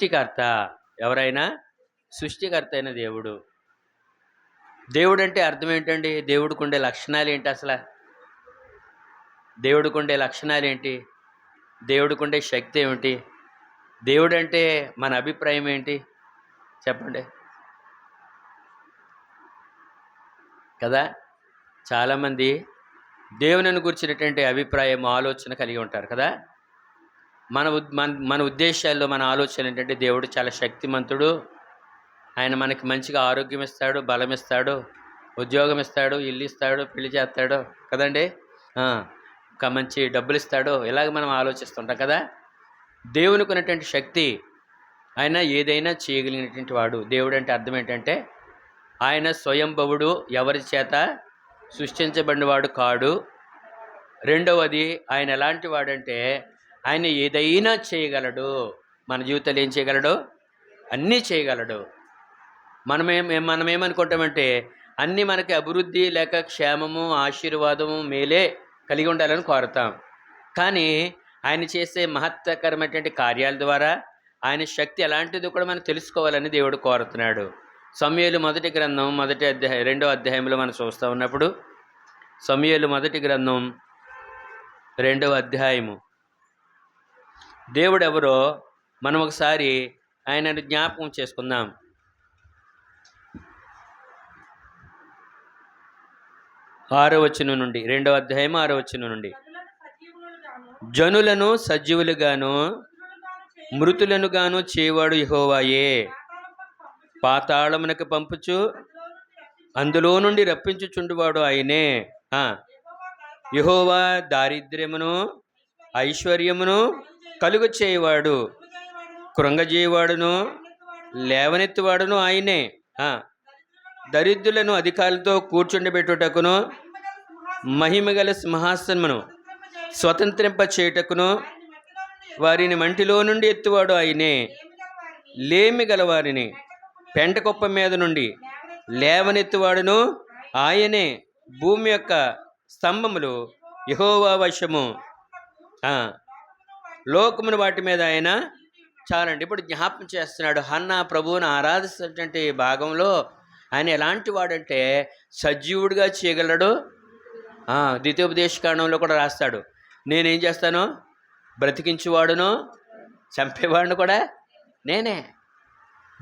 సృష్టికర్త ఎవరైనా? సృష్టికర్త అయిన దేవుడు. దేవుడు అంటే అర్థం ఏంటండి? దేవుడికి ఉండే లక్షణాలు ఏంటి అసలు? దేవుడికి ఉండే లక్షణాలు ఏంటి దేవుడికి ఉండే శక్తి ఏమిటి దేవుడు అంటే మన అభిప్రాయం ఏంటి? చెప్పండి. కదా? చాలామంది దేవుని గురించినటువంటి అభిప్రాయం ఆలోచన కలిగి ఉంటారు కదా? మన ఉద్- మన మన ఉద్దేశాల్లో మన ఆలోచన ఏంటంటే దేవుడు చాలా శక్తిమంతుడు. ఆయన మనకి మంచిగా ఆరోగ్యం ఇస్తాడు బలం ఇస్తాడు ఉద్యోగం ఇస్తాడు ఇల్లు ఇస్తాడు పెళ్ళి చేస్తాడు. కదండి? ఇంకా మంచి డబ్బులు ఇస్తాడు. ఇలాగ మనం ఆలోచిస్తుంటాం కదా? దేవునికి ఉన్నటువంటి శక్తి ఆయన ఏదైనా చేయగలిగినటువంటి వాడు. దేవుడు అంటే అర్థం ఏంటంటే ఆయన స్వయంభవుడు ఎవరి చేత సృష్టించబడినవాడు కాడు. రెండవది ఆయన ఎలాంటి వాడంటే ఆయన ఏదైనా చేయగలడు. మన జీవితంలో ఏం చేయగలడు? అన్నీ చేయగలడు. మనమేం మనం ఏమనుకుంటామంటే అన్నీ మనకి అభివృద్ధి లేక క్షేమము ఆశీర్వాదము మేలే కలిగి ఉండాలని కోరుతాం. కానీ ఆయన చేసే మహత్తకరమైనటువంటి కార్యాల ద్వారా ఆయన శక్తి ఎలాంటిదో కూడా మనం తెలుసుకోవాలని దేవుడు కోరుతున్నాడు. సమయలు మొదటి గ్రంథం మొదటి అధ్యాయం రెండో అధ్యాయంలో మనం చూస్తూ ఉన్నప్పుడు సమయలు మొదటి గ్రంథం రెండవ అధ్యాయము. దేవుడు ఎవరో మనం ఒకసారి ఆయనను జ్ఞాపకం చేసుకుందాం. ఆరో వచనం నుండి రెండవ అధ్యాయం ఆరో వచనం నుండి. జనులను సజీవులుగాను మృతులను గాను చేయవాడు యెహోవాయే. పాతాళమునకు పంపుచు పాతాళమునకు పంపుచు అందులో నుండి రప్పించుచుండువాడు ఆయనే. యహోవా దారిద్ర్యమును ఐశ్వర్యమును కలుగు చేయవాడు కృంగజేయవాడును లేవనెత్తివాడును ఆయనే. దరిద్రులను అధికారులతో కూర్చుండబెట్టుటకును మహిమగల సింహాసనమును స్వతంత్రింప చేయుటకును వారిని మంటిలో నుండి ఎత్తువాడు ఆయనే. లేమి గల వారిని గలవారిని పెంట మీద నుండి లేవనెత్తువాడును ఆయనే. భూమి యొక్క స్తంభములు యహోవా వశము. లోకముని వాటి మీద ఆయన చాలండి. ఇప్పుడు జ్ఞాపం చేస్తున్నాడు. హన్న ప్రభువును ఆరాధిస్తున్నటువంటి భాగంలో ఆయన ఎలాంటి వాడంటే సజీవుడిగా చేయగలడు. ద్వితీయోపదేశ ద్వితీయోపదేశకాండంలో కూడా రాస్తాడు. నేనేం చేస్తాను? బ్రతికించువాడును చంపేవాడిని కూడా నేనే.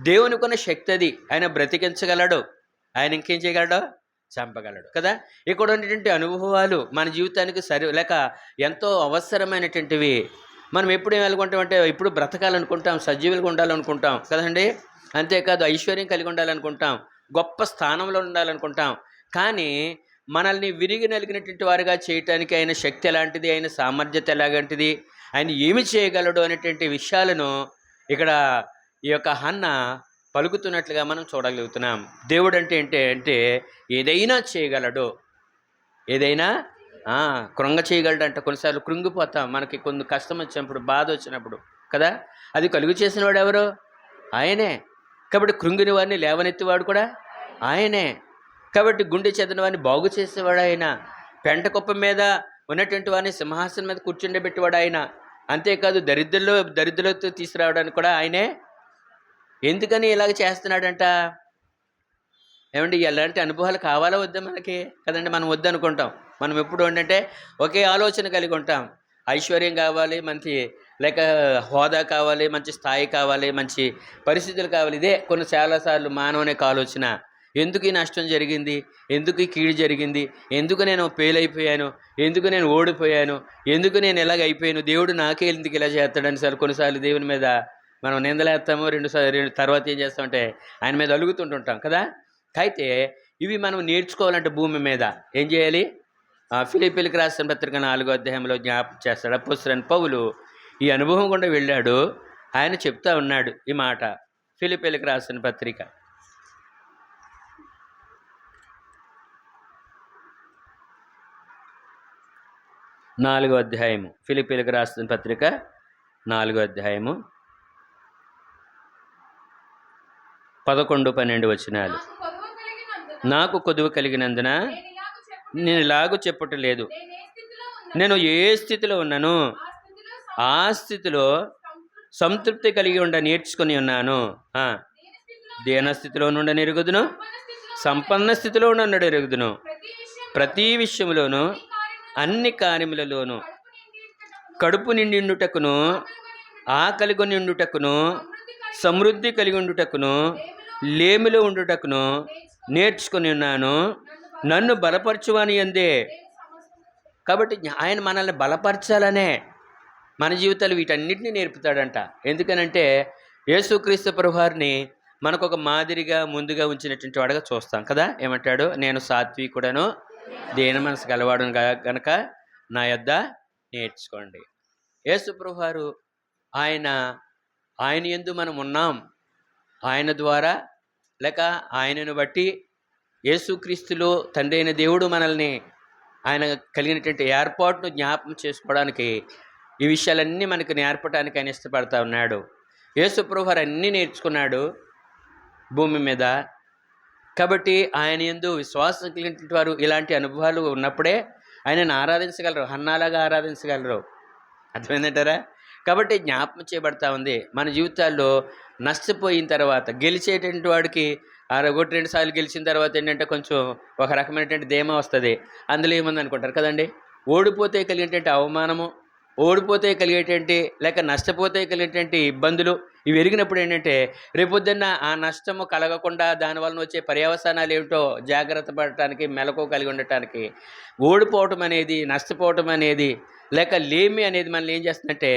దేవునికి ఉన్న శక్తి అది. ఆయన బ్రతికించగలడు. ఆయన ఇంకేం చేయగలడు? చంపగలడు. కదా? ఇక్కడ ఉన్నటువంటి అనుభవాలు మన జీవితానికి సరి లేక ఎంతో అవసరమైనటువంటివి మనం ఎప్పుడు ఏం అనుకుంటామంటే ఇప్పుడు బ్రతకాలనుకుంటాం సజీవులుగా ఉండాలనుకుంటాం కదండి? అంతేకాదు ఐశ్వర్యం కలిగి ఉండాలనుకుంటాం గొప్ప స్థానంలో ఉండాలనుకుంటాం. కానీ మనల్ని విరిగి నలిగినటువంటి వారుగా చేయటానికి ఆయన శక్తి ఎలాంటిది? ఆయన సామర్థ్యత ఎలాగంటిది ఆయన ఏమి చేయగలడు అనేటువంటి విషయాలను ఇక్కడ ఈ యొక్క హన్న పలుకుతున్నట్లుగా మనం చూడగలుగుతున్నాం. దేవుడు అంటే ఏంటి? అంటే ఏదైనా చేయగలడు. ఏదైనా కృంగ చేయగలడంట. కొన్నిసార్లు కృంగిపోతాం. మనకి కొన్ని కష్టం వచ్చినప్పుడు బాధ వచ్చినప్పుడు కదా? అది కలుగు చేసిన వాడు ఎవరు? ఆయనే. కాబట్టి కృంగిని వాడిని లేవనెత్తివాడు కూడా ఆయనే. కాబట్టి గుండె చెదిన వాడిని బాగు చేసేవాడు ఆయన. పెంట కుప్ప మీద ఉన్నటువంటి వాడిని సింహాసనం మీద కూర్చుండబెట్టేవాడు ఆయన. అంతేకాదు దరిద్రలో దరిద్రలతో తీసుకురావడానికి కూడా ఆయనే. ఎందుకని ఇలాగ చేస్తున్నాడంట? ఏమండి ఎలాంటి అనుభవాలు కావాలా వద్దా మనకి? కదండి మనం వద్దనుకుంటాం. మనం ఎప్పుడు ఏంటంటే ఒకే ఆలోచన కలిగి ఉంటాం. ఐశ్వర్యం కావాలి మంచి లేక హోదా కావాలి మంచి స్థాయి కావాలి మంచి పరిస్థితులు కావాలి. ఇదే కొన్ని చాలాసార్లు మానవుని యొక్క ఆలోచన. ఎందుకు ఈ నష్టం జరిగింది? ఎందుకు ఈ కీడు జరిగింది? ఎందుకు నేను ఫెయిల్ అయిపోయాను ఎందుకు నేను ఓడిపోయాను? ఎందుకు నేను ఇలాగ అయిపోయాను? దేవుడు నాకే ఎందుకు ఇలా చేస్తాడని సార్ కొన్నిసార్లు దేవుని మీద మనం నిందలేస్తాము రెండు రెండు తర్వాత ఏం చేస్తామంటే ఆయన మీద అలుగుతుంటుంటాం కదా? అయితే ఇవి మనం నేర్చుకోవాలంటే భూమి మీద. ఏం చేయాలి? ఫిలిపిలికి రాసిన పత్రిక నాలుగో అధ్యాయంలో జ్ఞాపకం చేస్తాడు. అప్పుసరని పౌలు ఈ అనుభవం గుండా వెళ్ళాడు. ఆయన చెప్తా ఉన్నాడు ఈ మాట. ఫిలిపిలికి రాసిన పత్రిక. నాలుగో అధ్యాయము. ఫిలిపిలికి రాసిన పత్రిక నాలుగో అధ్యాయము. పదకొండు పన్నెండు వచనాలు. నాకు కొదువ కలిగినందున నాకు కొదువు కలిగినందున నేను ఇలాగు చెప్పటం లేదు. నేను ఏ స్థితిలో ఉన్నాను? ఆ స్థితిలో సంతృప్తి కలిగి ఉండ నేర్చుకుని ఉన్నాను. దీనస్థితిలో స్థితిలో నుండి ఎరుగుదును. సంపన్న స్థితిలో ఉండ స్థితిలో ఎరుగుదును. ప్రతి విషయంలోనూ అన్ని కార్యములలోను కడుపు నిండిండుటకును ఆకలి నిండుటకును సమృద్ధి కలిగి ఉండుటకును లేమిలో ఉండుటకును నేర్చుకుని ఉన్నాను. నన్ను బలపరచువని అందే. కాబట్టి జ్ఞా- ఆయన మనల్ని బలపరచాలనే మన జీవితాలు వీటన్నిటిని నేర్పుతాడంట. ఎందుకనంటే యేసుక్రీస్తు ప్రభువారిని మనకు ఒక మాదిరిగా ముందుగా ఉంచినటువంటి వాడుగా చూస్తాం కదా? ఏమంటాడు? నేను సాత్వికుడను దేని మనసు గలవాడును గనక నా యొద్ద నేర్చుకోండి. యేసు ప్రభువారు ఆయన ఆయన ఎందు మనం ఉన్నాం. ఆయన ద్వారా లేక ఆయనను బట్టి యేసుక్రీస్తులో తండ్రి అయిన దేవుడు మనల్ని ఆయన కలిగినటువంటి ఏర్పాటును జ్ఞాపకం చేసుకోవడానికి ఈ విషయాలన్నీ మనకు నేర్పడానికి ఆయన ఇష్టపడతా ఉన్నాడు. యేసు ప్రభువారు అన్నీ నేర్చుకున్నాడు భూమి మీద. కాబట్టి ఆయన ఎందు విశ్వాసం కలిగినటువంటి వారు ఇలాంటి అనుభవాలు ఉన్నప్పుడే ఆయనను ఆరాధించగలరు హన్నాలాగా ఆరాధించగలరు. అర్థమైందంటారా? కాబట్టి జ్ఞాపకం చేయబడతా ఉంది. మన జీవితాల్లో నష్టపోయిన తర్వాత గెలిచేటువంటి వాడికి ఆ ఒకటి రెండు సార్లు గెలిచిన తర్వాత ఏంటంటే కొంచెం ఒక రకమైనటువంటి ధీమా వస్తుంది. అందులో ఏముంది అనుకుంటారు కదండి? ఓడిపోతే కలిగేటువంటి అవమానము ఓడిపోతే కలిగేటువంటి లేక నష్టపోతే కలిగేటువంటి ఇబ్బందులు ఇవి ఎరిగినప్పుడు ఏంటంటే రేపొద్దున్న ఆ నష్టము కలగకుండా దానివలన వచ్చే పర్యవసానాలు ఏమిటో జాగ్రత్త పడటానికి మెలకు కలిగి ఉండటానికి ఓడిపోవటం అనేది నష్టపోవటం అనేది లేక లేమి అనేది మనల్ని ఏం చేస్తుందంటే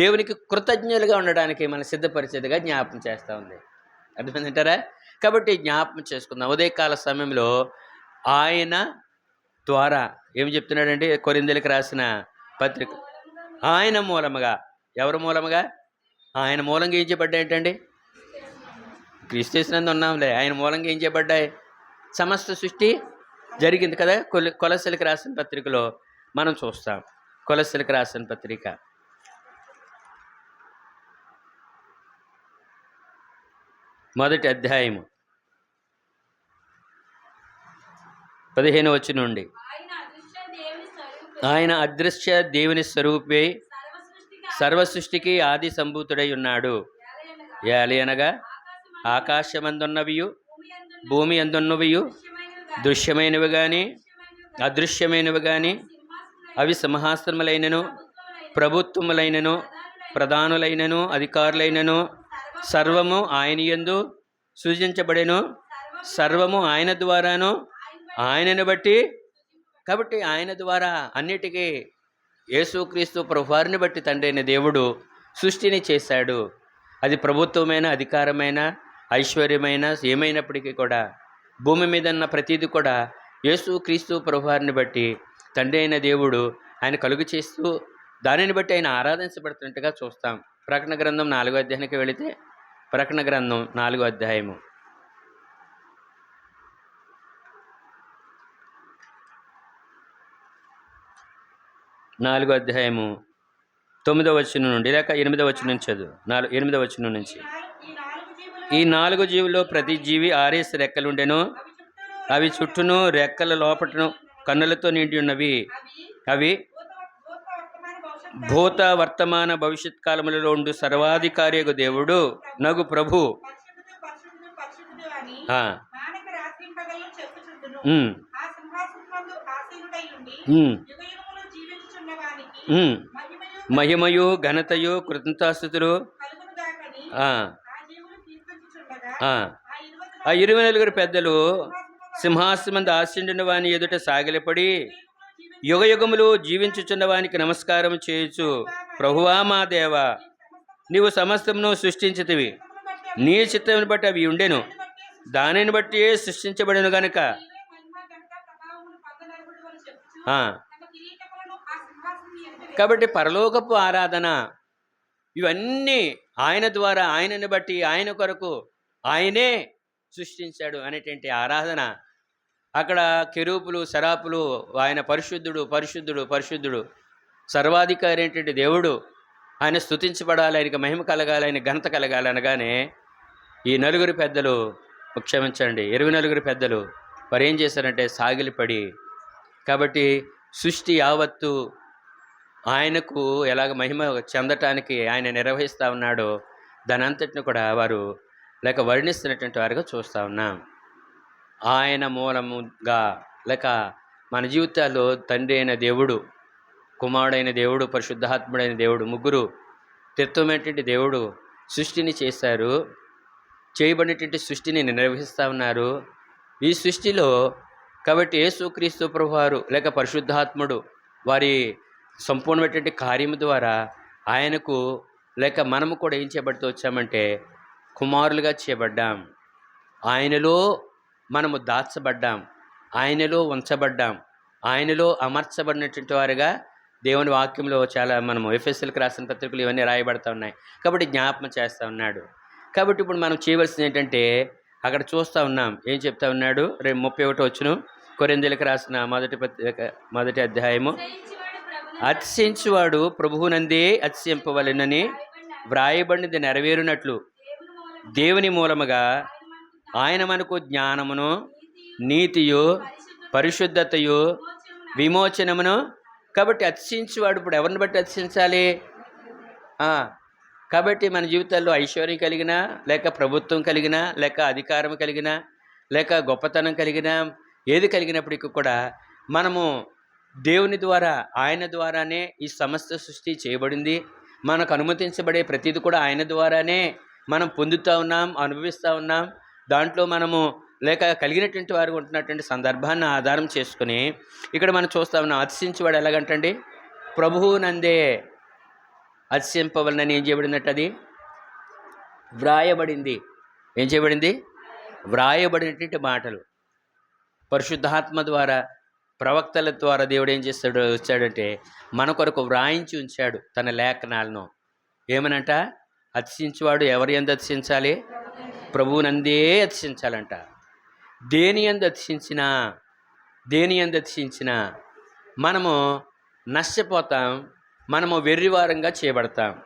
దేవునికి కృతజ్ఞులుగా ఉండడానికి మన సిద్ధపరిచేదిగా జ్ఞాపకం చేస్తూ ఉంది. అర్థమైందంటారా? కాబట్టి జ్ఞాపకం చేసుకుందాం. ఉదయకాల సమయంలో ఆయన ద్వారా ఏమి చెప్తున్నాడంటే కొరిందెలకు రాసిన పత్రిక. ఆయన మూలముగా ఎవరి మూలముగా? ఆయన మూలంగా ఏం చేయబడ్డాయి ఏంటండి? ఉన్నాంలే ఆయన మూలంగా ఏం చేయబడ్డాయి సమస్త సృష్టి జరిగింది కదా? కొల కొలసలకు రాసిన పత్రికలో మనం చూస్తాం. కొలసలకు రాసిన పత్రిక. మొదటి అధ్యాయము. పదిహేను వచ్చి నుండి. ఆయన అదృశ్య దేవుని స్వరూపం ఆయన అదృశ్య దేవుని స్వరూపే సర్వ సృష్టికి సర్వ సృష్టికి ఆది సంభూతుడై ఉన్నాడు. ఏలియనగా ఆకాశమందు ఆకాశమందున్నవియు భూమి అందున్న భూమి అందున్నవియు దృశ్యమైనవి దృశ్యమైనవిగా అదృశ్యమైనవి సింహాసనములైన అవి సింహాసనములైనను ప్రభుత్వములైన ప్రభుత్వములైనను ప్రధానులైనను అధికారులైనను సర్వము ఆయన యందు సృజించబడెను. సర్వము ఆయన ద్వారాను ఆయనను బట్టి. కాబట్టి ఆయన ద్వారా అన్నిటికీ యేసుక్రీస్తు ప్రభువారిని బట్టి తండ్రైన దేవుడు సృష్టిని చేశాడు. అది ప్రభుత్వమైన అధికారమైన ఐశ్వర్యమైన ఏమైనప్పటికీ కూడా భూమి మీద ఉన్న ప్రతిదీ కూడా యేసుక్రీస్తు ప్రభువారిని బట్టి తండ్రి అయిన దేవుడు ఆయన కలుగు చేస్తూ దానిని బట్టి ఆయన ఆరాధించబడుతున్నట్టుగా చూస్తాం. ప్రకటన గ్రంథం నాలుగో అధ్యాయానికి వెళితే ప్రకటన గ్రంథం నాలుగో అధ్యాయము. నాలుగో అధ్యాయము తొమ్మిదో వచ్చిన నుండి లేక ఎనిమిదో వచ్చిన నుంచి చదువు. నాలుగు ఎనిమిదో వచ్చిన నుంచి. ఈ నాలుగు జీవులు జీవుల్లో ప్రతి జీవి ఆరేసి రెక్కలుండెను. అవి చుట్టూను రెక్కల లోపటను కన్నులతో నిండి ఉన్నవి. అవి భూత వర్తమాన భవిష్యత్ కాలములలో ఉండు సర్వాధికారియగు దేవుడు నగు ప్రభు. మహిమయు ఘనతయు కృతజ్ఞతాస్థుతులు ఆ, ఇరవై నలుగురు పెద్దలు సింహాసనం ఆశిండిన వాని ఎదుట సాగిలపడి యుగయుగములు జీవించుచున్నవానికి జీవించుచున్న వానికి నమస్కారం చేయొచ్చు ప్రభువా మా దేవ నీవు సమస్తమును సృష్టించితివి. నీ చిత్తమును బట్టి అవి ఉండెను. దానిని బట్టి సృష్టించబడిను గనుక. కాబట్టి పరలోకపు ఆరాధన ఇవన్నీ ఆయన ద్వారా ఆయనని బట్టి ఆయన కొరకు ఆయనే సృష్టించాడు అనేటువంటి ఆరాధన అక్కడ కెరూపులు శరాపులు ఆయన పరిశుద్ధుడు పరిశుద్ధుడు పరిశుద్ధుడు సర్వాధికారి అయినటువంటి దేవుడు ఆయన స్థుతించబడాలి ఆయనకి మహిమ కలగాలి ఆయన ఘనత కలగాలి అనగానే ఈ నలుగురు పెద్దలు క్షమించండి. ఇరవై నలుగురు పెద్దలు వారు ఏం చేశారంటే సాగిలిపడి కాబట్టి సృష్టి యావత్తు ఆయనకు ఎలాగ మహిమ చెందటానికి ఆయన నిర్వహిస్తూ ఉన్నాడో దాని అంతటిని కూడా వారు లేక వర్ణిస్తున్నటువంటి వారుగా చూస్తూ ఉన్నాం. ఆయన మూలముగా లేక మన జీవితాల్లో తండ్రి అయిన దేవుడు కుమారుడైన దేవుడు పరిశుద్ధాత్ముడైన దేవుడు ముగ్గురు తిత్వమైనటువంటి దేవుడు సృష్టిని చేశారు. చేయబడినటువంటి సృష్టిని నిర్వహిస్తూ ఉన్నారు. ఈ సృష్టిలో కాబట్టి యేసుక్రీస్తు ప్రభువారు లేక పరిశుద్ధాత్ముడు వారి సంపూర్ణమైనటువంటి కార్యము ద్వారా ఆయనకు లేక మనము కూడా ఏం చేయబడుతూ వచ్చామంటే కుమారులుగా చేయబడ్డాం. ఆయనలో మనము దాచబడ్డాం. ఆయనలో ఉంచబడ్డాం. ఆయనలో అమర్చబడినటువంటి వారుగా దేవుని వాక్యంలో చాలా మనము ఎఫ్ఎస్ఎల్కి రాసిన పత్రికలు ఇవన్నీ రాయబడతా ఉన్నాయి. కాబట్టి జ్ఞాపకం చేస్తూ ఉన్నాడు. కాబట్టి ఇప్పుడు మనం చేయవలసింది ఏంటంటే అక్కడ చూస్తూ ఉన్నాం. ఏం చెప్తా ఉన్నాడు? రేపు ముప్పై ఒకటి వచ్చును కొరెందులకు రాసిన మొదటి పత్రిక మొదటి అధ్యాయము. అతిశయించువాడు ప్రభువును అతిశించువాడు ప్రభువునందే అతిశింపవలెనని వ్రాయబడినది నెరవేరునట్లు. దేవుని మూలముగా ఆయన మనకు జ్ఞానమును నీతియు పరిశుద్ధతయు విమోచనమును కాబట్టి అతిశించువాడు ఇప్పుడు ఎవరిని బట్టి అతిశించాలి కాబట్టి మన జీవితాల్లో ఐశ్వర్యం కలిగిన లేక ప్రభుత్వం కలిగిన లేక అధికారం కలిగిన లేక గొప్పతనం కలిగిన ఏది కలిగినప్పటికీ కూడా మనము దేవుని ద్వారా ఆయన ద్వారానే ఈ సమస్త సృష్టి చేయబడింది. మనకు అనుమతించబడే ప్రతిది కూడా ఆయన ద్వారానే మనం పొందుతూ ఉన్నాం అనుభవిస్తూ ఉన్నాం. దాంట్లో మనము లేక కలిగినటువంటి వారు ఉంటున్నటువంటి సందర్భాన్ని ఆధారం చేసుకుని ఇక్కడ మనం చూస్తా ఉన్నాం అతిశించేవాడు ఎలాగంటండి? ప్రభువు నందే అతిశింపవలనని ఏం చేయబడినట్టు అది? వ్రాయబడింది. ఏం చేయబడింది? వ్రాయబడినటువంటి మాటలు. పరిశుద్ధాత్మ ద్వారా ప్రవక్తల ద్వారా దేవుడు ఏం చేస్తాడు? వచ్చాడంటే మన కొరకు వ్రాయించి ఉంచాడు తన లేఖనాలను. ఏమనంట? అతిశించువాడు ఎవరి ఎందు అతిశించాలి ప్రభువునందే అతిశించాలంట దేని ఎందు అతిశించినా దేని ఎందు అతిశించినా మనము నష్టపోతాం మనము వెర్రివారంగా చేయబడతాం.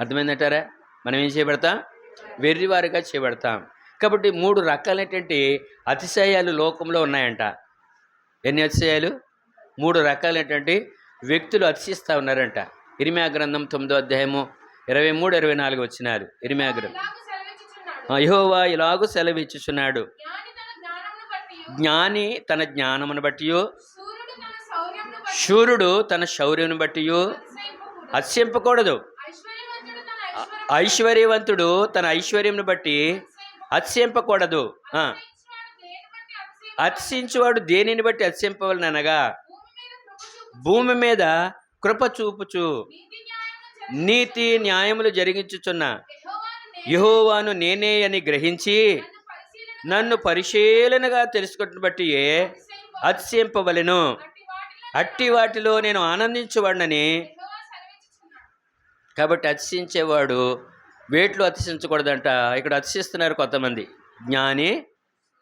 అర్థమైందంటారా? మనం ఏం చేయబడతాం? వెర్రివారుగా చేయబడతాం. కాబట్టి మూడు రకాలైనటువంటి అతిశయాలు లోకంలో ఉన్నాయంట. ఎన్ని అతిశయాలు? మూడు రకాలైనటువంటి వ్యక్తులు అతిశిస్తూ ఉన్నారంట. ఇరిమ్యా గ్రంథం తొమ్మిదో అధ్యాయము ఇరవై మూడు ఇరవై నాలుగు వచ్చినారు ఇరిమ్యా గ్రంథం యెహోవా ఇలాగూ సెలవిచ్చుచున్నాడు. జ్ఞాని తన జ్ఞానమును బట్టి శూరుడు తన శౌర్యమును బట్టి. అతిశయింపకూడదు. ఐశ్వర్యవంతుడు తన ఐశ్వర్యమును బట్టి అతిశయింపకూడదు. ఆ, అతిశయించువాడు దేనిని బట్టి అతిశయింపవలన అనగా భూమి మీద కృప చూపుచు. నీతి న్యాయములు జరిగించుచున్న యహోవాను నేనే అని గ్రహించి నన్ను పరిశీలనగా తెలుసుకున్న బట్టి అతిశయింపవలను అట్టి వాటిలో నేను ఆనందించబడినని కాబట్టి అతిశించేవాడు వేట్లు అతిశించకూడదంట ఇక్కడ అతిశిస్తున్నారు కొంతమంది. జ్ఞాని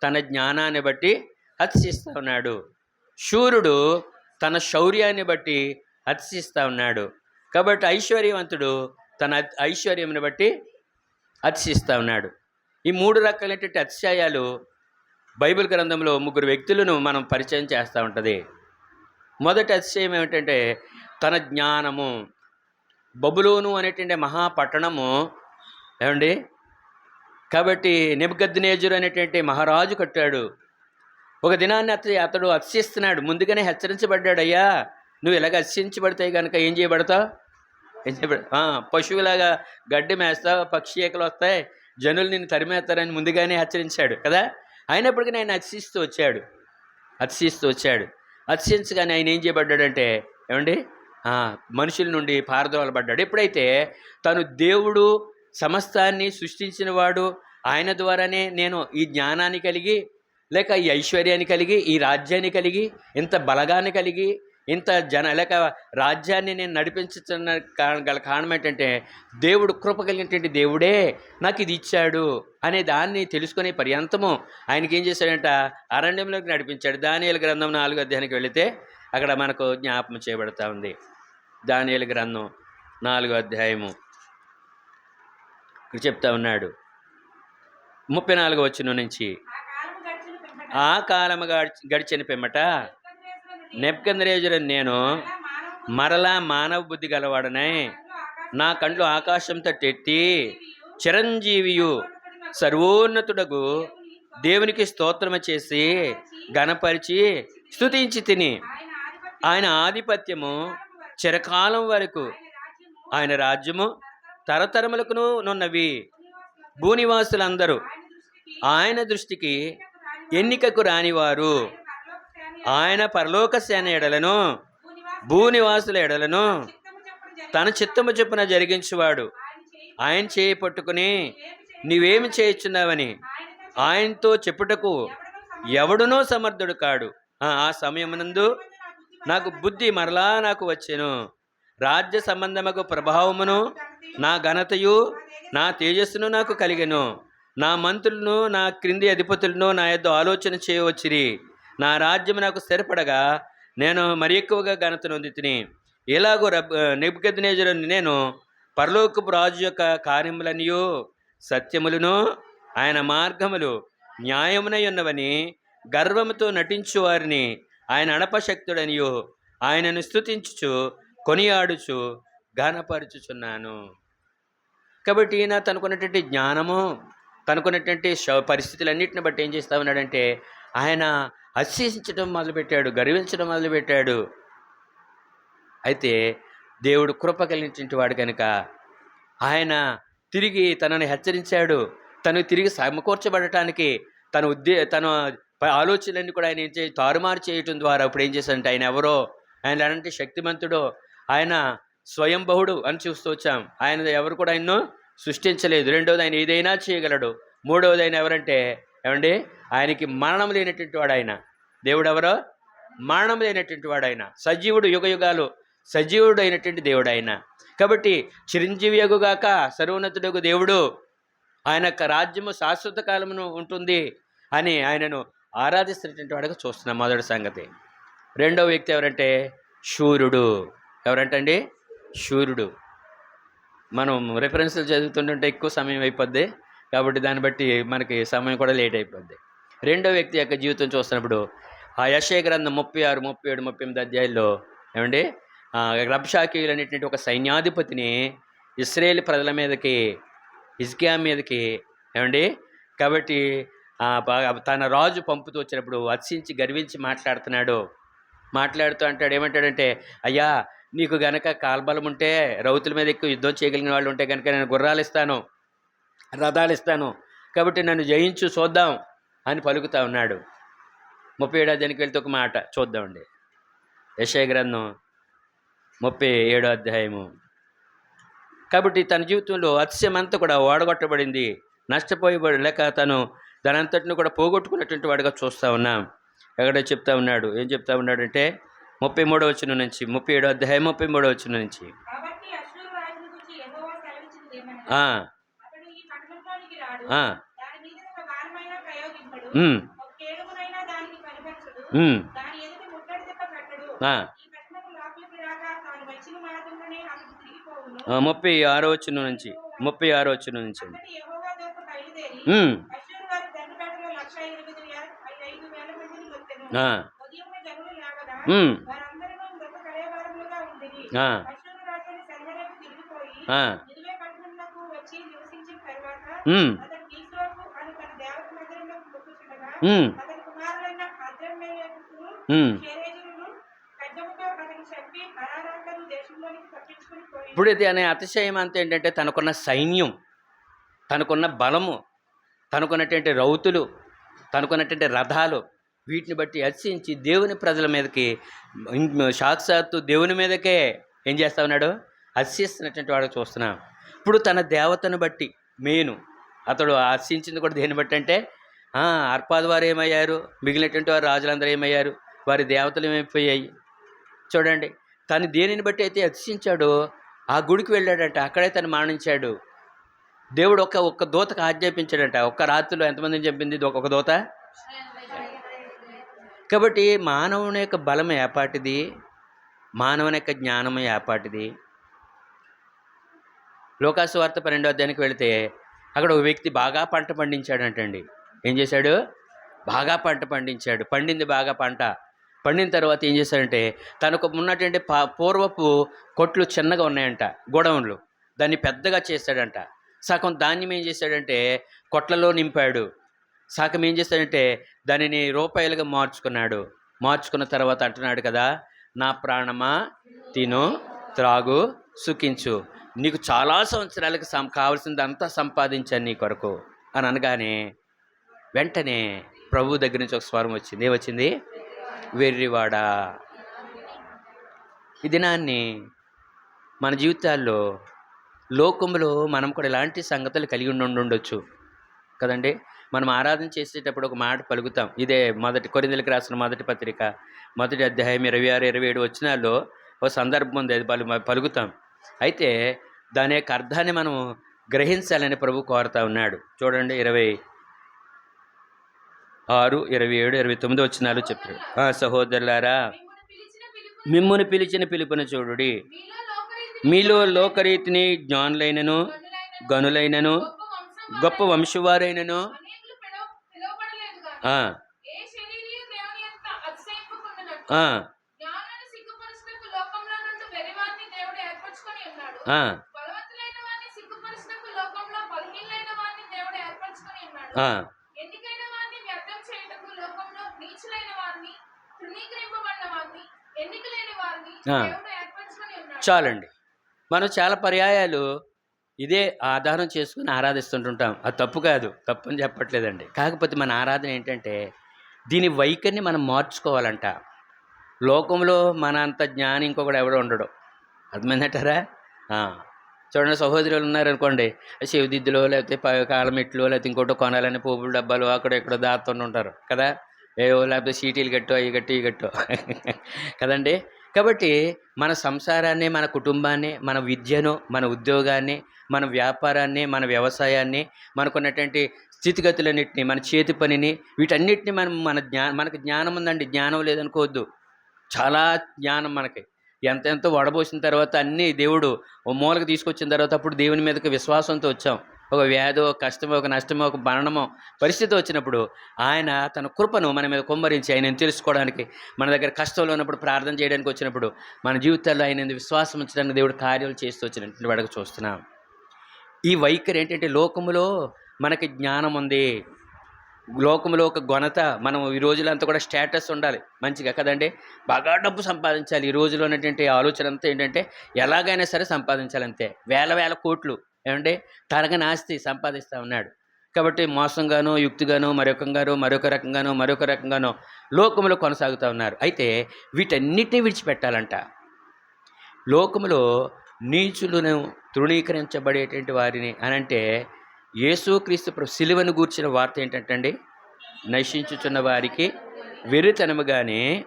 తన జ్ఞానాన్ని బట్టి అతిశిస్తూ ఉన్నాడు. శూరుడు తన శౌర్యాన్ని బట్టి అతిశిస్తూ ఉన్నాడు. కాబట్టి ఐశ్వర్యవంతుడు తన ఐశ్వర్యంని బట్టి అతిశిస్తూ ఉన్నాడు. ఈ మూడు రకాలైనటువంటి అతిశయాలు బైబిల్ గ్రంథంలో ముగ్గురు వ్యక్తులను మనం పరిచయం చేస్తూ ఉంటుంది. మొదటి అతిశయం ఏమిటంటే తన జ్ఞానము. బబులోను అనేటువంటి మహాపట్టణము ఏమండి? కాబట్టి నెబద్నేజురు అనేటువంటి మహారాజు కట్టాడు. ఒక దినాన్ని అతడు అతడు అతిశిస్తున్నాడు ముందుగానే హెచ్చరించబడ్డాడు అయ్యా నువ్వు ఇలాగ అతిశించబడితే కనుక ఏం చేయబడతావు? పశువులాగా గడ్డి మేస్తావు పక్షి ఏకలు వస్తాయి జనులు నిన్ను తరిమేస్తారని ముందుగానే హెచ్చరించాడు కదా? అయినప్పటికీ ఆయన అతిశిస్తూ వచ్చాడు. అతిశిస్తూ వచ్చాడు. అతిశించగానే ఆయన ఏం చేయబడ్డాడంటే ఏమండి? మనుషుల నుండి పారదోలబడ్డాడు. ఎప్పుడైతే తను దేవుడు సమస్తాన్ని సృష్టించిన వాడు ఆయన ద్వారానే నేను ఈ జ్ఞానాన్ని కలిగి లేక ఈ ఐశ్వర్యాన్ని కలిగి ఈ రాజ్యాన్ని కలిగి ఇంత బలగాన్ని కలిగి ఇంత జన లేక రాజ్యాన్ని నేను నడిపించుతున్న గల కారణం ఏంటంటే దేవుడు కృప కలిగినటువంటి దేవుడే నాకు ఇది ఇచ్చాడు అనే దాన్ని తెలుసుకునే పర్యంతము ఆయనకి ఏం చేశాడంట అరణ్యంలోకి నడిపించాడు. దానియల గ్రంథం నాలుగో అధ్యాయానికి వెళితే అక్కడ మనకు జ్ఞాపకం చేయబడతా ఉంది. దానియల గ్రంథం నాలుగో అధ్యాయము. ఇక్కడ చెప్తా ఉన్నాడు. ముప్పై నాలుగో వచ్చిన నుంచి ఆ కాలము గడిచిన పిమ్మట ఆ నేను మరలా మానవ బుద్ధి గలవాడనే నా కండ్లు ఆకాశం తట్టెత్తి చిరంజీవియు సర్వోన్నతుడగు దేవునికి స్తోత్రము చేసి గణపరిచి స్తుతించి తిని ఆయన ఆధిపత్యము చిరకాలం వరకు ఆయన రాజ్యము తరతరములకును నున్నవి. భూనివాసులందరూ ఆయన దృష్టికి ఎన్నికకు రానివారు. ఆయన పరలోక సేన ఎడలను భూనివాసుల ఎడలను తన చిత్తము చొప్పున జరిగించేవాడు. ఆయన చేయి పట్టుకుని నీవేమి చేయించున్నావని? ఆయనతో చెప్పుటకు ఎవడునో సమర్థుడు కాడు. ఆ సమయమునందు నాకు బుద్ధి మరలా నాకు వచ్చెను. రాజ్య సంబంధముకు ప్రభావమును నా ఘనతయు నా తేజస్సును నాకు కలిగెను. నా మంత్రులను నా క్రింది అధిపతులను నా యొద్ ఆలోచన చేయవచ్చిరి. నా రాజ్యం నాకు స్థిరపడగా నేను మరి ఎక్కువగా ఘనత నొంది తిని ఇలాగూ రబ్ నెబ్బుకెద్దినేజరు నేను పరలోకపు రాజు యొక్క కార్యములనియు సత్యములను ఆయన మార్గములు న్యాయమునై ఉన్నవని గర్వముతో నటించు వారిని ఆయన అణపశక్తుడనియు ఆయనను స్తుతించుచు కొనియాడుచు ఘనపరుచుచున్నాను. కాబట్టి ఈయన తనకున్నటువంటి జ్ఞానము తనకున్నటువంటి పరిస్థితులన్నింటిని బట్టి ఏం చేస్తా ఉన్నాడంటే ఆయన అశ్వసించడం మొదలుపెట్టాడు గర్వించడం మొదలుపెట్టాడు. అయితే దేవుడు కృప కలిగినటువంటి వాడు కనుక ఆయన తిరిగి తనని హెచ్చరించాడు. తను తిరిగి సమకూర్చబడటానికి తన ఉద్దే తన ఆలోచనలన్నీ కూడా ఆయన ఏం తారుమారు చేయటం ద్వారా ఇప్పుడు ఏం చేశాడంటే ఆయన ఎవరో ఆయన ఎలాంటి శక్తిమంతుడో ఆయన స్వయంబహుడు అని చూస్తూ వచ్చాం. ఆయన ఎవరు కూడా ఆయన్ను సృష్టించలేదు. రెండవది ఆయన ఏదైనా చేయగలడు. మూడవది ఆయన ఎవరంటే ఏమండి? ఆయనకి మరణం లేనటువంటి వాడు ఆయన దేవుడెవరో? మరణం లేనటువంటి వాడు ఆయన సజీవుడు యుగ యుగాలు సజీవుడు అయినటువంటి దేవుడు ఆయన కాబట్టి చిరంజీవి యగుగాక సర్వోన్నతుడు దేవుడు ఆయన యొక్క రాజ్యము శాశ్వత కాలమును ఉంటుంది అని ఆయనను ఆరాధిస్తున్నటువంటి వాడుగా చూస్తున్నాం మొదటి సంగతి. రెండవ వ్యక్తి ఎవరంటే? శూరుడు. ఎవరంటండి? శూరుడు. మనం రెఫరెన్స్లు చదువుతుంటుంటే ఎక్కువ సమయం అయిపోద్ది. కాబట్టి దాన్ని బట్టి మనకి సమయం కూడా లేట్ అయిపోద్ది. రెండో వ్యక్తి యొక్క జీవితం చూస్తున్నప్పుడు ఆ యశయ గ్రంథం ముప్పై ఆరు ముప్పై ఏడు ముప్పై ఎనిమిది అధ్యాయుల్లో ఏమండి? రబ్షాకీయులు అనేటువంటి ఒక సైన్యాధిపతిని ఇస్రాయేల్ ప్రజల మీదకి ఇస్కియా మీదకి ఏమండి? కాబట్టి తన రాజు పంపుతూ వచ్చినప్పుడు వర్షించి గర్వించి మాట్లాడుతున్నాడు. మాట్లాడుతూ అంటాడు ఏమంటాడంటే అయ్యా నీకు గనక కాల్బలం ఉంటే రౌతుల మీద ఎక్కువ యుద్ధం చేయగలిగిన వాళ్ళు ఉంటే కనుక నేను గుర్రాలు ఇస్తాను రథాలు ఇస్తాను. కాబట్టి నన్ను జయించు చూద్దాం అని పలుకుతా ఉన్నాడు. ముప్పై ఏడో అధ్యాయానికి వెళ్తే ఒక మాట చూద్దామండి. యశయ గ్రంథం ముప్పై ఏడో అధ్యాయము. కాబట్టి తన జీవితంలో అతిశయమంతా కూడా ఓడగొట్టబడింది నష్టపోయబడి లేక తను దానంతటిని కూడా పోగొట్టుకున్నటువంటి వాడిగా చూస్తూ ఉన్నాం. ఎక్కడ చెప్తా ఉన్నాడు? ఏం చెప్తా ఉన్నాడంటే ముప్పై మూడో వచ్చిన నుంచి ముప్పై ఏడో అధ్యాయం ముప్పై మూడో వచ్చిన నుంచి. ఆ, ముప్పై ఆరో వచ్చిన నుంచి. ముప్పై ఆరో వచ్చిన నుంచి. అంతటి ఇప్పుడు ఇది అనే అతిశయం అంతా ఏంటంటే తనకున్న సైన్యం తనకున్న బలము తనకున్నటువంటి రౌతులు తనకున్నటువంటి రథాలు వీటిని బట్టి హర్షించి దేవుని ప్రజల మీదకి సాక్షాత్తు దేవుని మీదకే ఏం చేస్తా ఉన్నాడు? హర్షిస్తున్నటువంటి వాడు చూస్తున్నాం. ఇప్పుడు తన దేవతను బట్టి మెయిన్ అతడు హర్షించింది కూడా దేని బట్టి అంటే అర్పాద్ వారు ఏమయ్యారు? మిగిలినటువంటి వారు రాజులందరూ ఏమయ్యారు? వారి దేవతలు ఏమైపోయాయి? చూడండి తను దేనిని బట్టి అయితే అతిశించాడో ఆ గుడికి వెళ్ళాడంట అక్కడే తను మరణించాడు. దేవుడు ఒక ఒక్క దూతకు ఆజ్ఞాపించాడంట ఒక్క రాత్రిలో ఎంతమందిని చెప్పింది ఇది ఒక దూత? కాబట్టి మానవుని యొక్క బలం ఏపాటిది మానవుని యొక్క జ్ఞానం ఏపాటిది. లోకాసు వార్త పన్నెండో అధ్యాయానికి వెళితే అక్కడ ఒక వ్యక్తి బాగా పంట పండించాడంటండి. ఏం చేశాడు? బాగా పంట పండించాడు. పండింది బాగా పంట. పండిన తర్వాత ఏం చేశాడంటే తనకు ఉన్నటువంటి పా పూర్వపు కొట్లు చిన్నగా ఉన్నాయంట గోడౌన్లు. దాన్ని పెద్దగా చేశాడంట. సగం ధాన్యం ఏం చేశాడంటే కొట్లలో నింపాడు. సగం ఏం చేశాడంటే దానిని రూపాయలుగా మార్చుకున్నాడు. మార్చుకున్న తర్వాత అంటున్నాడు కదా నా ప్రాణమా? తిను త్రాగు సుఖించు. నీకు చాలా సంవత్సరాలకు సం కావాల్సిందంతా సంపాదించాను నీ కొరకు అని అనగానే వెంటనే ప్రభు దగ్గర నుంచి ఒక స్వరం వచ్చింది. ఏమొచ్చింది? వెర్రివాడా. ఈ దినాన్ని మన జీవితాల్లో లోకంలో మనం కూడా ఇలాంటి సంగతులు కలిగి ఉండి ఉండొచ్చు కదండి? మనం ఆరాధన చేసేటప్పుడు ఒక మాట పలుకుతాం. ఇదే మొదటి కొరిందలకు రాసిన మొదటి పత్రిక మొదటి అధ్యాయం ఇరవై ఆరు ఇరవై ఏడు వచ్చినాల్లో ఒక సందర్భం ఉంది. అది పలు పలుకుతాం. అయితే దాని యొక్క అర్థాన్ని మనం గ్రహించాలని ప్రభు కోరుతా ఉన్నాడు. చూడండి ఇరవై ఆరు ఇరవై ఏడు ఇరవై తొమ్మిది వచ్చినాలు చెప్తాడు ఆ, సహోదరులారా మిమ్మల్ని పిలిచిన పిలుపును మిమ్ముని పిలిచిన పిలుపుని చూడుడి. మీలో మీలో లోకరీతి లోకరీతిని జ్ఞానులైనను గనులైనను గొప్ప వంశవారైనను ఆ, ఏ శరీరీయు దేవుని యొక్క అతిశయింపుకుండునట్టు ఆ, జ్ఞానులను సిగ్గుపరుచుటకు లోకంలో నుండి వెరివారిని దేవుడు ఏర్పరచుకొని ఉన్నాడు ఆ, బలవంతులైన వారిని సిగ్గుపరుచుటకు లోకంలో బలహీనైన వారిని దేవుడు ఏర్పరచుకొని ఉన్నాడు ఆ. ఎన్నికైన వారిని వ్యర్థం చేయుటకు లోకంలో నీచులైన వారిని తృణీకరింపబడిన వారిని ఎన్నికలేని వారిని ఆ. దేవుడు ఏర్పరచుకొని ఉన్నాడు చాలండి. మనం చాలా పర్యాయాలు ఇదే ఆధారం చేసుకుని ఆరాధిస్తుంటుంటాం. అది తప్పు కాదు. తప్పు అని చెప్పట్లేదండి. కాకపోతే మన ఆరాధన ఏంటంటే దీని వైఖరిని మనం మార్చుకోవాలంట. లోకంలో మన అంత జ్ఞానం ఇంకొకడు ఎవడో ఉండడు. అర్థమైందంటారా? చూడండి సహోదరులు ఉన్నారనుకోండి. శివదిద్దులో లేకపోతే కాలమెట్లు లేకపోతే ఇంకోటి కొనాలని పూపులు డబ్బాలు అక్కడ ఇక్కడ దాస్తుంటూ ఉంటారు కదా? ఏవో లేకపోతే సీటీలు కట్టు అవి కట్టు ఇవి కట్టు. కదండి? కాబట్టి మన సంసారాన్ని మన కుటుంబాన్ని మన విద్యను మన ఉద్యోగాన్ని మన వ్యాపారాన్ని మన వ్యవసాయాన్ని మనకున్నటువంటి స్థితిగతులన్నింటినీ మన చేతి పనిని వీటన్నిటిని మనం మన జ్ఞా మనకు జ్ఞానం ఉందండి. జ్ఞానం లేదనుకోవద్దు. చాలా జ్ఞానం మనకి. ఎంతెంతో వడబోసిన తర్వాత అన్నీ దేవుడు ఓ మూలకు తీసుకొచ్చిన తర్వాత అప్పుడు దేవుని మీదకి విశ్వాసంతో వచ్చాం. ఒక వ్యాధో ఒక కష్టమో ఒక నష్టమో ఒక మరణమో పరిస్థితి వచ్చినప్పుడు ఆయన తన కృపను మన మీద కుమ్మరించి ఆయనను తెలుసుకోవడానికి మన దగ్గర కష్టంలో ఉన్నప్పుడు ప్రార్థన చేయడానికి వచ్చినప్పుడు మన జీవితాల్లో ఆయన విశ్వాసం ఉంచడానికి దేవుడు కార్యాలు చేస్తూ వచ్చినటువంటి వాడికి చూస్తున్నాం. ఈ వైఖరి ఏంటంటే లోకములో మనకి జ్ఞానం ఉంది. లోకంలో ఒక ఘనత మనం ఈ రోజులంతా కూడా స్టేటస్ ఉండాలి. మంచిగా కదండి? బాగా డబ్బు సంపాదించాలి. ఈ రోజులో ఉన్నటువంటి ఆలోచన అంతా ఏంటంటే ఎలాగైనా సరే సంపాదించాలంతే. వేల వేల కోట్లు ఏమంటే తరగని ఆస్తి సంపాదిస్తూ ఉన్నాడు. కాబట్టి మోసంగానో యుక్తిగానో మరొకంగానో మరొక రకంగానో మరొక రకంగానో లోకంలో కొనసాగుతూ ఉన్నారు. అయితే వీటన్నిటిని విడిచిపెట్టాలంట. లోకములో నీచులను తృణీకరించబడేటువంటి వారిని అనంటే యేసుక్రీస్తు ప్రభు సిలువను గూర్చిన వార్త ఏంటంటే అండి నశించుచున్న వారికి వెరితనముగానే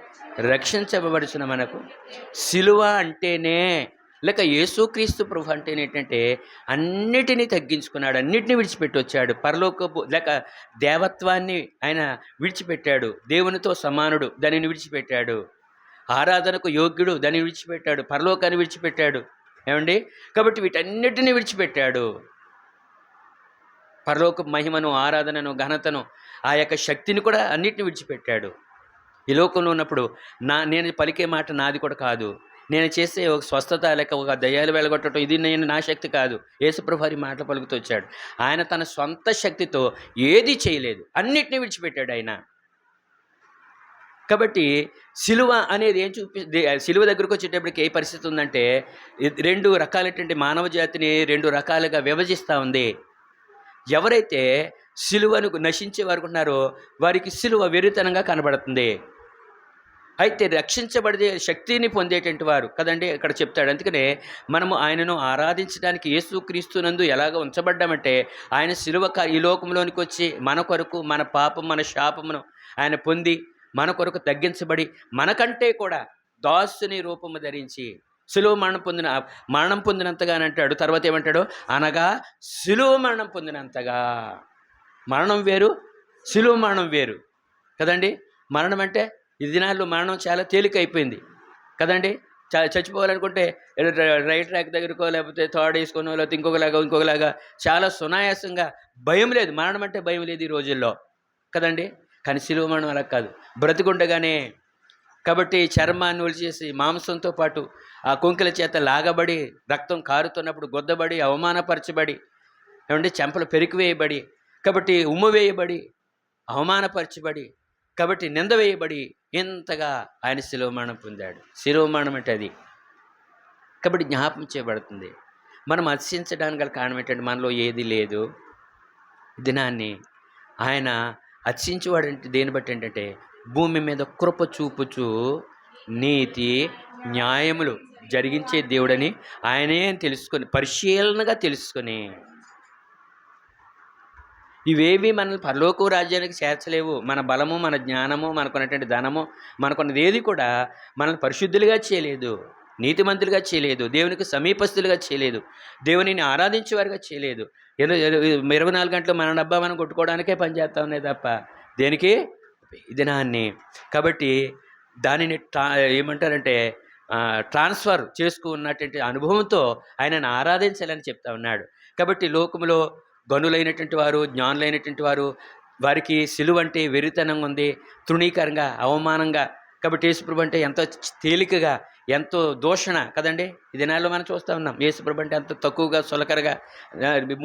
రక్షించబడుచున్న మనకు. సిలువ అంటేనే లేక యేసుక్రీస్తు ప్రభు అంటే ఏంటంటే అన్నిటినీ తగ్గించుకున్నాడు అన్నిటిని విడిచిపెట్టొచ్చాడు పరలోకపు లేక దేవత్వాన్ని ఆయన విడిచిపెట్టాడు. దేవునితో సమానుడు దానిని విడిచిపెట్టాడు. ఆరాధనకు యోగ్యుడు దాన్ని విడిచిపెట్టాడు. పరలోకాన్ని విడిచిపెట్టాడు. ఏమండి? కాబట్టి వీటన్నిటిని విడిచిపెట్టాడు. పరలోక మహిమను ఆరాధనను ఘనతను ఆ యొక్క శక్తిని కూడా అన్నిటిని విడిచిపెట్టాడు. ఈ లోకంలో ఉన్నప్పుడు నా నేను పలికే మాట నాది కూడా కాదు. నేను చేసే ఒక స్వస్థత లేక ఒక దయ్యాలు వెళ్ళగొట్టడం ఇది నేను నా శక్తి కాదు. యేసుప్రభారి మాటలు పలుకుతూ వచ్చాడు. ఆయన తన సొంత శక్తితో ఏది చేయలేదు. అన్నిటిని విడిచిపెట్టాడు ఆయన. కాబట్టి సిలువ అనేది ఏం చూపి సిలువ దగ్గరకు వచ్చేటప్పటికి ఏ పరిస్థితి ఉందంటే రెండు రకాలైనటువంటి మానవ జాతిని రెండు రకాలుగా విభజిస్తూ ఉంది. ఎవరైతే సిలువను నశించే వారు ఉన్నారో వారికి సిలువ వెరితనంగా కనబడుతుంది. అయితే రక్షించబడే శక్తిని పొందేటువంటి వారు కదండి ఇక్కడ చెప్తాడు. అందుకనే మనము ఆయనను ఆరాధించడానికి యేసుక్రీస్తునందు ఎలాగ ఉంచబడ్డామంటే ఆయన శిలువ క- ఈ లోకంలోనికి వచ్చి మన కొరకు మన పాపం మన శాపమును ఆయన పొంది మన కొరకు తగ్గించబడి మనకంటే కూడా దాసుని రూపము ధరించి సులువ మరణం పొందిన మరణం పొందినంతగా అని అంటాడు తర్వాత ఏమంటాడు? అనగా సులువ మరణం పొందినంతగా. మరణం వేరు సులువ మరణం వేరు. కదండి? మరణం అంటే ఈ దినాల్లో మరణం చాలా తేలిక అయిపోయింది కదండి చచ్చిపోవాలనుకుంటే రైట్ ట్రాక్ దగ్గరకో లేకపోతే థర్డ్ వేసుకోనో లేకపోతే ఇంకొకలాగా ఇంకొకలాగా చాలా సునాయాసంగా భయం లేదు. మరణం అంటే భయం లేదు ఈ రోజుల్లో. కదండి? కానీ సిలువ మరణం అలా కాదు. బ్రతికుండగానే కాబట్టి చర్మాన్ని ఒలిచేసి మాంసంతో పాటు ఆ కొంకెల చేత లాగబడి రక్తం కారుతున్నప్పుడు గొద్దబడి అవమానపరచబడి ఏమంటే చెంపలు పెరికివేయబడి కాబట్టి ఉమ్ము వేయబడి అవమానపరచబడి కాబట్టి నింద వేయబడి ఇంతగా ఆయన శిలోమానం పొందాడు. శిరోమానం అంటే అది. కాబట్టి జ్ఞాపకం చేయబడుతుంది. మనం అతిశించడానికి గల కారణం ఏంటంటే మనలో ఏది లేదు. దినాన్ని ఆయన అతిశించేవాడు అంటే దేని బట్టి ఏంటంటే భూమి మీద కృప చూపుచు నీతి న్యాయములు జరిగించే దేవుడని ఆయనే తెలుసుకొని పరిశీలనగా తెలుసుకొని ఇవేవి మనల్ని పరలోక రాజ్యానికి చేర్చలేవు. మన బలము మన జ్ఞానము మనకున్నటువంటి ధనము మనకున్నది ఏది కూడా మనల్ని పరిశుద్ధులుగా చేయలేదు నీతిమంతులుగా చేయలేదు దేవునికి సమీపస్తులుగా చేయలేదు దేవునిని ఆరాధించేవారుగా చేయలేదు. ఇరవై ఇరవై నాలుగు గంటలు మన డబ్బా మనం కొట్టుకోవడానికే పనిచేస్తా ఉన్నాయి తప్ప దేనికి? ఈ దినాన్ని. కాబట్టి దానిని ట్రా ఏమంటారంటే ట్రాన్స్ఫర్ చేసుకున్నటువంటి అనుభవంతో ఆయనను ఆరాధించాలని చెప్తా ఉన్నాడు. కాబట్టి లోకములో గనులైనటువంటి వారు జ్ఞానులైనటువంటి వారు వారికి సిలువ అంటే వెరితనంగా ఉంది తృణీకరంగా అవమానంగా. కాబట్టి యేసుప్రభు అంటే ఎంతో తేలికగా ఎంతో దూషణ కదండి? ఈ దినాల్లో మనం చూస్తూ ఉన్నాం. యేసుప్రభు అంటే ఎంతో తక్కువగా సులకరగా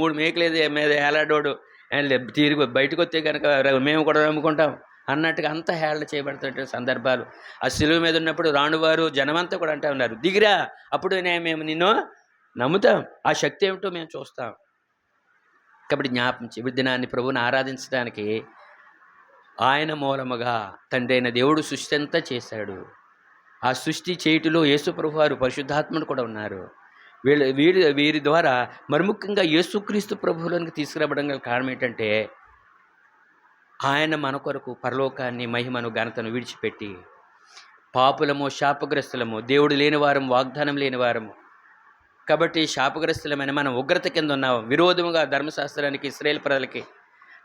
మూడు మేకలేదు మీద ఏలాడోడు ఆయన తిరిగి బయటకు వస్తే కనుక మేము కూడా నమ్ముకుంటాం అన్నట్టుగా అంత హేళన చేయబడుతున్న సందర్భాలు. ఆ శిలువ మీద ఉన్నప్పుడు రాణువారు జనమంతా కూడా అంటూ ఉన్నారు దిగిరా అప్పుడు నేను మేము నిన్ను నమ్ముతాం. ఆ శక్తి ఏమిటో మేము చూస్తాం. కాబట్టి జ్ఞాపం చెవి దినాన్ని ప్రభువుని ఆరాధించడానికి ఆయన మూలముగా తండ్రి అయిన దేవుడు సృష్టి అంతా చేశాడు. ఆ సృష్టి చేయుటిలో యేసుప్రభు వారు పరిశుద్ధాత్ముడు కూడా ఉన్నారు. వీళ్ళ వీరి వీరి ద్వారా మరి ముఖ్యంగా యేసుక్రీస్తు ప్రభువులోనికి తీసుకురావడం గల కారణం ఏంటంటే ఆయన మన కొరకు పరలోకాన్ని మహిమను ఘనతను విడిచిపెట్టి పాపులము శాపగ్రస్తులము దేవుడు లేని వారము వాగ్దానం లేని వారము కాబట్టి శాపగ్రస్తులమైన మనం ఉగ్రత కింద ఉన్నాం విరోధముగా ధర్మశాస్త్రానికి ఇస్రాయేల్ ప్రజలకి.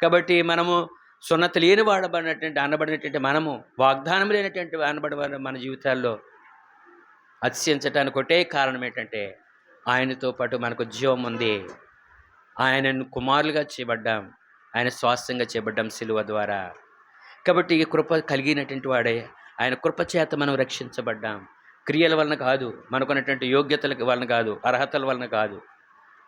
కాబట్టి మనము సున్నత లేని వాడబడినటువంటి అనబడినటువంటి మనము వాగ్దానం లేనటువంటి అనబడిన మన జీవితాల్లో అతిశయించడానికి ఒకటే కారణం ఏంటంటే ఆయనతో పాటు మనకు జీవం ఉంది. ఆయనను కుమారులుగా చేయబడ్డాం. ఆయన స్వాస్థ్యంగా చేయబడ్డాం సిలువ ద్వారా. కాబట్టి ఈ కృప కలిగినటువంటి వాడే ఆయన కృప చేత మనం రక్షించబడ్డాం. క్రియల వలన కాదు మనకున్నటువంటి యోగ్యతల వలన కాదు అర్హతల వలన కాదు.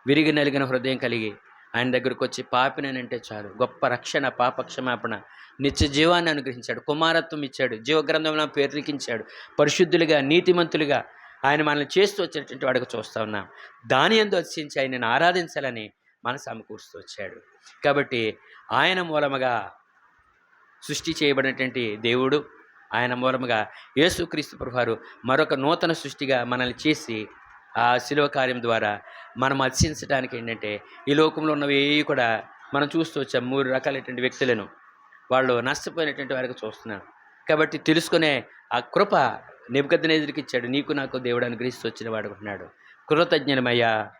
విరిగి నలిగిన హృదయం కలిగి ఆయన దగ్గరకు వచ్చి పాపినంటే చాలు. గొప్ప రక్షణ పాప క్షమాపణ నిత్య జీవాన్ని అనుగ్రహించాడు. కుమారత్వం ఇచ్చాడు. జీవగ్రంథంలో పేర్లికించాడు పరిశుద్ధులుగా నీతిమంతులుగా ఆయన మనల్ని చేస్తూ వచ్చినటువంటి వాడికి చూస్తూ ఉన్నాం. దాని ఎందు వచ్చించి ఆయనను ఆరాధించాలని మన సమకూరుస్తూ వచ్చాడు. కాబట్టి ఆయన మూలముగా సృష్టి చేయబడినటువంటి దేవుడు ఆయన మూలముగా యేసుక్రీస్తు ప్రభువారు మరొక నూతన సృష్టిగా మనల్ని చేసి ఆ శిలువ కార్యం ద్వారా మనం అర్చించడానికి ఏంటంటే ఈ లోకంలో ఉన్నవి కూడా మనం చూస్తూ వచ్చాం. మూడు రకాలైనటువంటి వ్యక్తులను వాళ్ళు నష్టపోయినటువంటి వారికి చూస్తున్నాం. కాబట్టి తెలుసుకునే ఆ కృప నిబద్ధనేదురికి ఇచ్చాడు. నీకు నాకు దేవుడు అనుగ్రహిస్తూ వచ్చిన వాడు ఉన్నాడు కృతజ్ఞనమయ్యా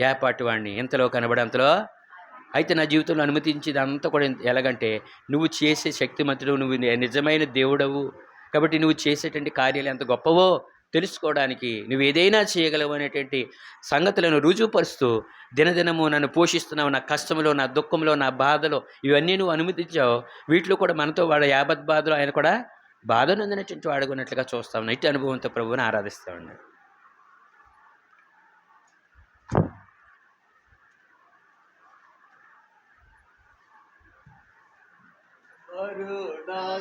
ఏపాటి వాడిని ఎంతలో కనబడి అంతలో అయితే నా జీవితంలో అనుమతించేదంతా కూడా ఎలాగంటే నువ్వు చేసే శక్తిమంతుడు నువ్వు నిజమైన దేవుడవు. కాబట్టి నువ్వు చేసేటువంటి కార్యాలు ఎంత గొప్పవో తెలుసుకోవడానికి నువ్వు ఏదైనా చేయగలవు అనేటువంటి సంగతులను రుజువుపరుస్తూ దినదినము నన్ను పోషిస్తున్నావు. నా కష్టంలో నా దుఃఖంలో నా బాధలో ఇవన్నీ నువ్వు అనుమతించావు. వీటిలో కూడా మనతో వాడు యావత్ బాధలో ఆయన కూడా బాధను నొందినటువంటి వాడుకున్నట్లుగా చూస్తా. ఉన్నాం అనుభవంతో ప్రభువుని ఆరాధిస్తా ఉన్నాడు கருணா